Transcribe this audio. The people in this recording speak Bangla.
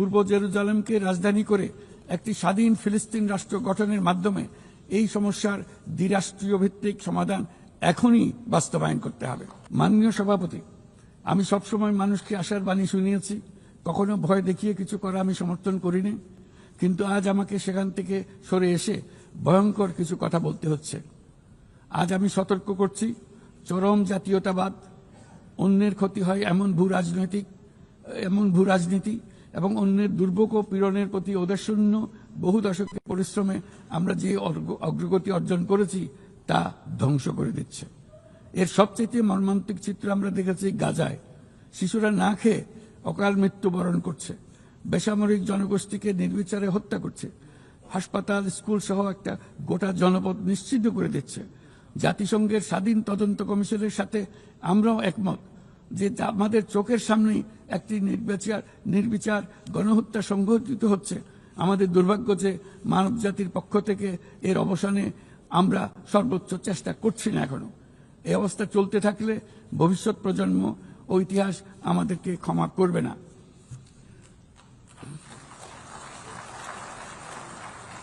পূর্ব জেরুজালেমকে রাজধানী করে একটি স্বাধীন ফিলিস্তিন রাষ্ট্র গঠনের মাধ্যমে এই সমস্যার দ্বিরাষ্ট্রীয় ভিত্তিক সমাধান এখনই বাস্তবায়ন করতে হবে। মাননীয় সভাপতি, আমি সবসময় মানুষকে আশার বাণী শুনিয়েছি, কখনো ভয় দেখিয়ে কিছু করা আমি সমর্থন করিনি, কিন্তু আজ আমাকে সেখান থেকে সরে এসে ভয়ঙ্কর কিছু কথা বলতে হচ্ছে। আজ আমি সতর্ক করছি, চরম জাতীয়তাবাদ, অন্যের ক্ষতি হয় এমন ভূ রাজনৈতিক এমন ভূ রাজনীতি এবং অন্যের দুর্ভোগ ও পীড়নের প্রতি ওদেশূন্য বহু দশকের পরিশ্রমে আমরা যে অগ্রগতি অর্জন করেছি, তা ধ্বংস করে দিচ্ছে। এর সবচেয়ে মর্মান্তিক চিত্র আমরা দেখেছি গাজায়। শিশুরা না খেয়ে অকাল মৃত্যুবরণ করছে। বেসামরিক জনগোষ্ঠীকে নির্বিচারে হত্যা করছে। হাসপাতাল, স্কুল সহ একটা গোটা জনপদ নিশ্চিত করে দিচ্ছে। জাতিসংঘের স্বাধীন তদন্ত কমিশনের সাথে আমরাও একমত। যে আমাদের চোখের সামনে একটি নির্বিচার নির্বিচার গণহত্যা সংঘটিত হচ্ছে, আমাদের দুর্ভাগ্য যে মানব জাতির পক্ষ থেকে এর অবসানে আমরা সর্বোচ্চ চেষ্টা করছি না এখনও। এই অবস্থা চলতে থাকলে ভবিষ্যৎ প্রজন্ম ও ইতিহাস আমাদেরকে ক্ষমা করবে না।